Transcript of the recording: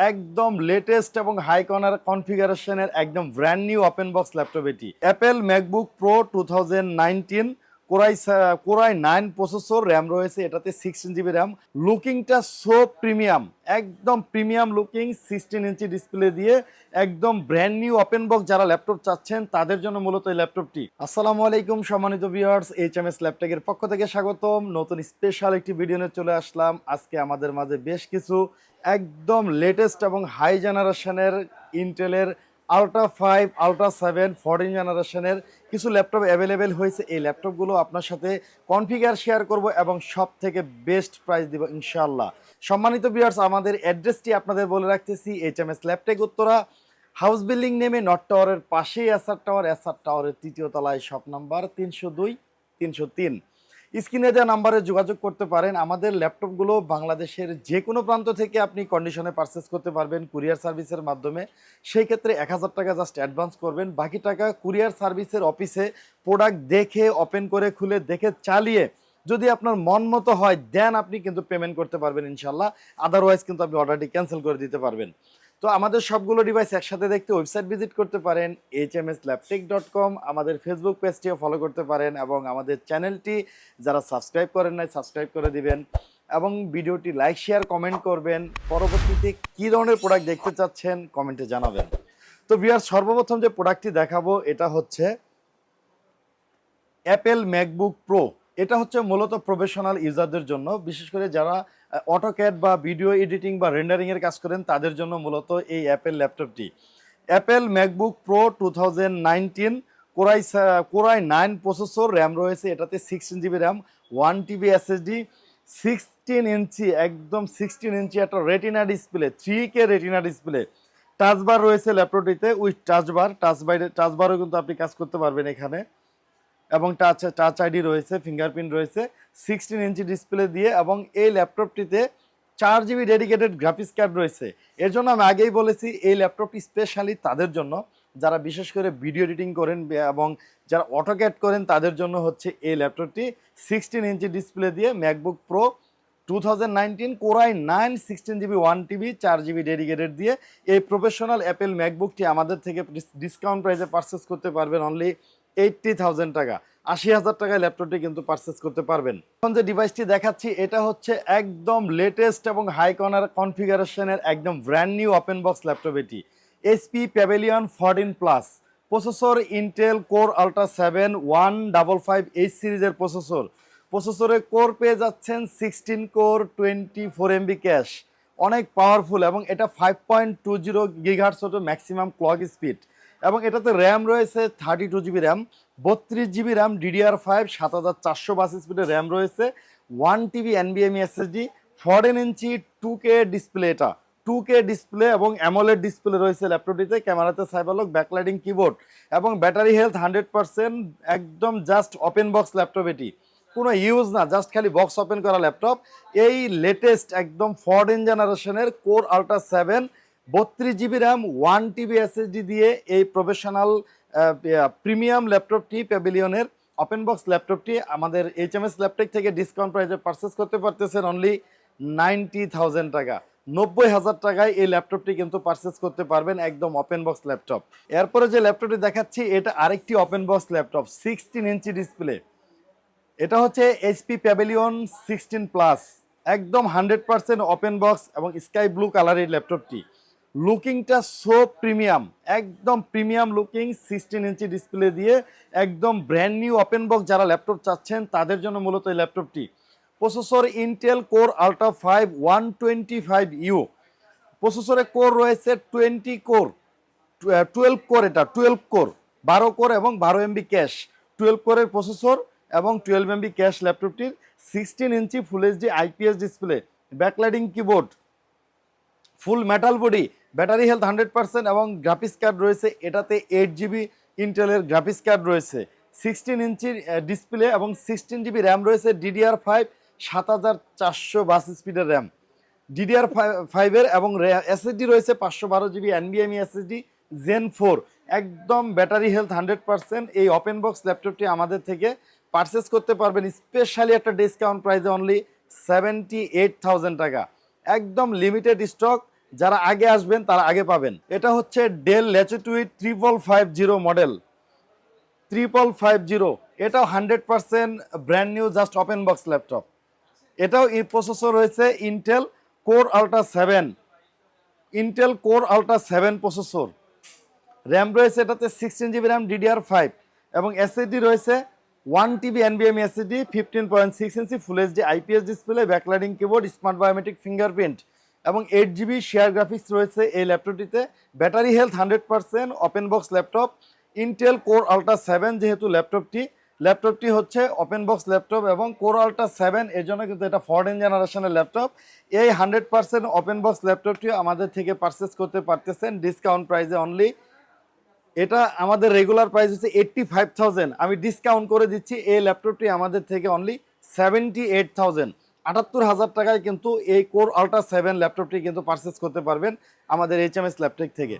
একদম লেটেস্ট এবং high corner কনফিগারেশনের একদম brand new open box laptop এটি। Apple MacBook Pro two thousand nineteen core i core i nine processor RAM রয়েছে, এটাতে সিক্সটিন জিবি র্যাম লুকিংটা সো প্রিমিয়াম একদম premium looking sixteen inch display দিয়ে একদম ব্র্যান্ড নিউ ওপেন বক্স যারা laptop চাচ্ছেন, তাদের জন্য মূলত এই ল্যাপটপটি আসসালামু আলাইকুম সম্মানিত ভিউয়ার্স এইচ এম এস ল্যাপটপের পক্ষ থেকে স্বাগতম। নতুন স্পেশাল একটি ভিডিও নিয়ে চলে আসলাম। আজকে আমাদের মাঝে বেশ কিছু একদম লেটেস্ট এবং হাই জেনারেশনের ইন্টেলের ultra five ultra seven fourteen জেনারেশনের কিছু ল্যাপটপ অ্যাভেলেবেল হয়েছে। এই ল্যাপটপগুলো আপনার সাথে কনফিগার শেয়ার করব এবং সব থেকে বেস্ট প্রাইস দিব ইনশাআল্লাহ। সম্মানিত ভিউয়ার্স আমাদের অ্যাড্রেসটি আপনাদের বলে রাখতেছি H M S Laptech Uttara. House building নেমে নট টাওয়ারের পাশেই এসআর টাওয়ার এসআর টাওয়ারের তৃতীয় তলায় শপ নাম্বার তিনশো দুই, তিনশো তিন। স্ক্রিনে দেওয়া নাম্বারে যোগাযোগ করতে পারেন। আমাদের ল্যাপটপগুলো বাংলাদেশের যে কোনো প্রান্ত থেকে আপনি কন্ডিশনে পারচেস করতে পারবেন কুরিয়ার সার্ভিসের মাধ্যমে। সেই ক্ষেত্রে এক হাজার টাকা জাস্ট অ্যাডভান্স করবেন। বাকি টাকা কুরিয়ার সার্ভিসের অফিসে প্রোডাক্ট দেখে ওপেন করে, খুলে, দেখে, চালিয়ে যদি আপনার মন মতো হয় দেন আপনি কিন্তু পেমেন্ট করতে পারবেন ইনশাল্লাহ আদারওয়াইজ কিন্তু আপনি অর্ডারটি ক্যান্সেল করে দিতে পারবেন। তো আমাদের সবগুলো ডিভাইস একসাথে দেখতে ওয়েবসাইট ভিজিট করতে পারেন H M S Laptech dot com আমাদের ফেসবুক পেজটিও ফলো করতে পারেন এবং আমাদের চ্যানেলটি যারা সাবস্ক্রাইব করেন নাই সাবস্ক্রাইব করে দিবেন এবং ভিডিওটি লাইক শেয়ার কমেন্ট করবেন। পরবর্তীতে কী ধরনের প্রোডাক্ট দেখতে চাচ্ছেন কমেন্টে জানাবেন। তো বিয়ার সর্বপ্রথম যে প্রোডাক্টটি দেখাবো, এটা হচ্ছে অ্যাপেল ম্যাকবুক প্রো এটা হচ্ছে মূলত প্রফেশনাল ইউজারদের জন্য। বিশেষ করে যারা অটোক্যাড বা ভিডিও এডিটিং বা রেন্ডারিংয়ের কাজ করেন, তাদের জন্য মূলত এই অ্যাপেল ল্যাপটপটি। Apple MacBook Pro two thousand core i core i nine processor RAM রয়েছে, এটাতে sixteen GB RAM one TB SSD sixteen inch একদম সিক্সটিন ইঞ্চি একটা retina display three K retina display touch bar রয়েছে ল্যাপটপটিতে, with টাচবার touch বাইরে টাচবারও কিন্তু আপনি কাজ করতে পারবেন এখানে। এবং টাচ টাচ আইডি রয়েছে ফিঙ্গারপ্রিন্ট রয়েছে সিক্সটিন ইঞ্চি ডিসপ্লে দিয়ে এবং এই ল্যাপটপটিতে চার জিবি ডেডিকেটেড গ্রাফিক্স কার্ড রয়েছে। এর জন্য আমি আগেই বলেছি, এই ল্যাপটপটি স্পেশালি তাদের জন্য, যারা বিশেষ করে ভিডিও এডিটিং করেন এবং যারা অটোক্যাট করেন, তাদের জন্য হচ্ছে এই ল্যাপটপটি সিক্সটিন ইঞ্চি ডিসপ্লে দিয়ে MacBook Pro two thousand nineteen core i nine sixteen GB one TB চার জিবি ডেডিকেটেড দিয়ে এই প্রফেশনাল অ্যাপেল ম্যাকবুকটি আমাদের থেকে ডিসকাউন্ট প্রাইসে পারচেস করতে পারবেন অনলি এইটটি থাউজেন্ড টাকা। আশি হাজার টাকায় ল্যাপটপটি কিন্তু পারচেস করতে পারবেন। এখন যে ডিভাইসটি দেখাচ্ছি, এটা হচ্ছে একদম লেটেস্ট এবং হাই কর্নার কনফিগারেশনের একদম brand new open box laptop এটি। HP Pavilion fourteen plus processor Intel core ultra seven one double five H সিরিজের প্রসেসর প্রসেসরে কোর পেয়ে যাচ্ছেন sixteen core twenty four MB cache অনেক পাওয়ারফুল এবং এটা five point two zero gigahertz হতো maximum clock speed এবং এটাতে র্যাম রয়েছে থার্টি টু জিবি র্যাম বত্রিশ জিবি র্যাম ডিডিআর ফাইভ সাত হাজার চারশো বাস স্পিডের র্যাম রয়েছে one TB এনবিএমই SSD fourteen inch two K display এটা। টু কে ডিসপ্লে এবং অ্যামোলেড ডিসপ্লে রয়েছে ল্যাপটপটিতে ক্যামেরাতে সাইবালক ব্যাকলাইটিং কিবোর্ড এবং ব্যাটারি হেলথ হান্ড্রেড পার্সেন্ট একদম জাস্ট ওপেন বক্স ল্যাপটপ এটি। কোনো ইউজ না জাস্ট খালি বক্স ওপেন করা ল্যাপটপ এই লেটেস্ট একদম ফরেন জেনারেশনের কোর আলট্রা সেভেন বত্রিশ GB RAM, one TB SSD দিয়ে এই প্রফেশনাল প্রিমিয়াম ল্যাপটপটি, প্যাভিলিয়নের ওপেন বক্স ল্যাপটপটি আমাদের এইচ এম এস ল্যাপটপ থেকে ডিসকাউন্ট প্রাইসে পারচেস করতে পারতেছেন অনলি নাইনটি থাউজেন্ড টাকা। নব্বই হাজার টাকায় এই ল্যাপটপটি কিন্তু পারচেস করতে পারবেন একদম ওপেন বক্স ল্যাপটপ। এরপরে যে ল্যাপটপটি দেখাচ্ছি, এটা আরেকটি open box laptop sixteen inch display এটা হচ্ছে এইচপি প্যাভিলিয়ন সিক্সটিন প্লাস একদম হান্ড্রেড পার্সেন্ট ওপেন বক্স এবং স্কাই ব্লু কালারের ল্যাপটপটি। লুকিংটা সো প্রিমিয়াম একদম premium looking sixteen inch display দিয়ে একদম ব্র্যান্ড নিউ ওপেন বক্স যারা ল্যাপটপ চাচ্ছেন, তাদের জন্য মূলত এই ল্যাপটপটি processor Intel core ultra five one twenty five U প্রসেসরে কোর রয়েছে টোয়েন্টি কোর টুয়েলভ কোর এটা টুয়েলভ কোর বারো কোর এবং বারো এমবি ক্যাশ টুয়েলভ কোরের প্রসেসর এবং twelve MB cache ল্যাপটপটির sixteen inch full HD IPS display backlighting keyboard full metal body battery health hundred percent এবং graphics card রয়েছে। এটাতে eight GB ইন্টেলের গ্রাফিক্স কার্ড রয়েছে। সিক্সটিন ইঞ্চির ডিসপ্লে এবং সিক্সটিন জিবি র্যাম রয়েছে। ডিডিআর ফাইভ সাত হাজার চারশো বাস স্পিডের র্যাম। ডিডিআর ফাইভের এবং এসএসডি রয়েছে পাঁচশো বারো জিবি এনবিএমই এসএসডি জেন ফোর একদম ব্যাটারি হেলথ হান্ড্রেড পার্সেন্ট। এই ওপেন বক্স ল্যাপটপটি আমাদের থেকে পারচেস করতে পারবেন। স্পেশালি একটা ডিসকাউন্ট প্রাইসে অনলি সেভেন্টি এইট থাউজেন্ড টাকা। একদম লিমিটেড স্টক যারা আগে আসবেন, তারা আগে পাবেন। এটা হচ্ছে Dell Latitude triple five zero model triple five zero এটাও hundred percent brand new just open box laptop এটাও এই প্রসেসর রয়েছে Intel core ultra seven Intel core ultra seven processor RAM রয়েছে এটাতে sixteen GB RAM DDR five এবং SSD রয়েছে one TB এনবিএম SSD fifteen point six inch full HD IPS display backlighting keyboard smart biometric fingerprint এবং eight GB share graphics রয়েছে এই ল্যাপটপটিতে battery health hundred percent open box laptop Intel core ultra seven যেহেতু ল্যাপটপটি ল্যাপটপটি হচ্ছে open box laptop এবং core ultra seven এর জন্য কিন্তু এটা ফরেন জেনারেশনের ল্যাপটপ এই হান্ড্রেড পার্সেন্ট ওপেন বক্স ল্যাপটপটি আমাদের থেকে পারচেস করতে পারতেছেন ডিসকাউন্ট প্রাইসে অনলি এটা আমাদের রেগুলার প্রাইস হচ্ছে এইট্টি ফাইভ থাউজেন্ড আমি ডিসকাউন্ট করে দিচ্ছি, এই ল্যাপটপটি আমাদের থেকে অনলি সেভেন্টি এইট থাউজেন্ড আটাত্তর হাজার টাকায় কিন্তু এই কোর আল্ট্রা সেভেন ল্যাপটপটি কিন্তু পারচেস করতে পারবেন আমাদের এইচ এম এস ল্যাপটপ থেকে।